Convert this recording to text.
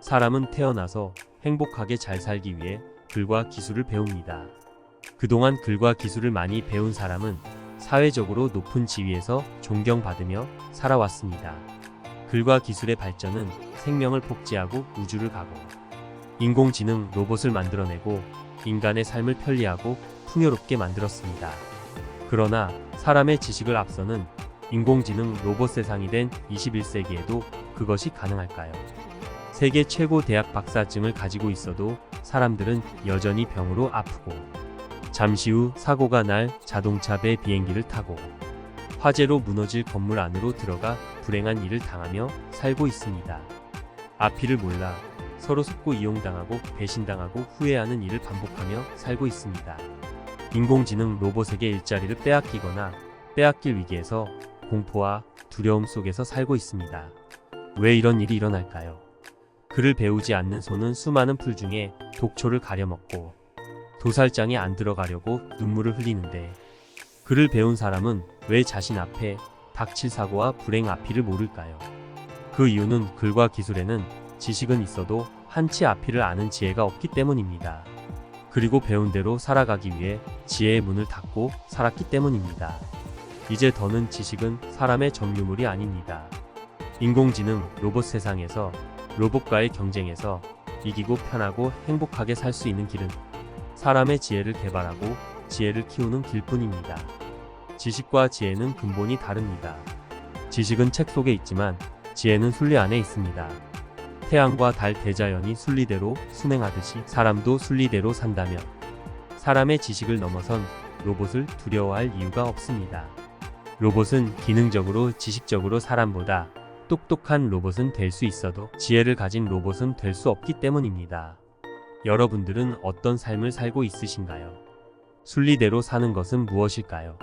사람은 태어나서 행복하게 잘 살기 위해 글과 기술을 배웁니다. 그동안 글과 기술을 많이 배운 사람은 사회적으로 높은 지위에서 존경받으며 살아왔습니다. 글과 기술의 발전은 생명을 복제하고 우주를 가고 인공지능 로봇을 만들어내고 인간의 삶을 편리하고 풍요롭게 만들었습니다. 그러나 사람의 지식을 앞서는 인공지능 로봇 세상이 된 21세기에도 그것이 가능할까요? 세계 최고 대학 박사증을 가지고 있어도 사람들은 여전히 병으로 아프고 잠시 후 사고가 날 자동차 배 비행기를 타고 화재로 무너질 건물 안으로 들어가 불행한 일을 당하며 살고 있습니다. 앞이를 몰라 서로 속고 이용당하고 배신당하고 후회하는 일을 반복하며 살고 있습니다. 인공지능 로봇에게 일자리를 빼앗기거나 빼앗길 위기에서 공포와 두려움 속에서 살고 있습니다. 왜 이런 일이 일어날까요? 글을 배우지 않는 소는 수많은 풀 중에 독초를 가려먹고 도살장에 안 들어가려고 눈물을 흘리는데 글을 배운 사람은 왜 자신 앞에 닥칠 사고와 불행 앞이를 모를까요? 그 이유는 글과 기술에는 지식은 있어도 한치 앞이를 아는 지혜가 없기 때문입니다. 그리고 배운 대로 살아가기 위해 지혜의 문을 닫고 살았기 때문입니다. 이제 더는 지식은 사람의 점유물이 아닙니다. 인공지능 로봇 세상에서 로봇과의 경쟁에서 이기고 편하고 행복하게 살 수 있는 길은 사람의 지혜를 개발하고 지혜를 키우는 길뿐입니다. 지식과 지혜는 근본이 다릅니다. 지식은 책 속에 있지만 지혜는 순리 안에 있습니다. 태양과 달 대자연이 순리대로 순행하듯이 사람도 순리대로 산다면 사람의 지식을 넘어선 로봇을 두려워할 이유가 없습니다. 로봇은 기능적으로 지식적으로 사람보다 똑똑한 로봇은 될 수 있어도 지혜를 가진 로봇은 될 수 없기 때문입니다. 여러분들은 어떤 삶을 살고 있으신가요? 순리대로 사는 것은 무엇일까요?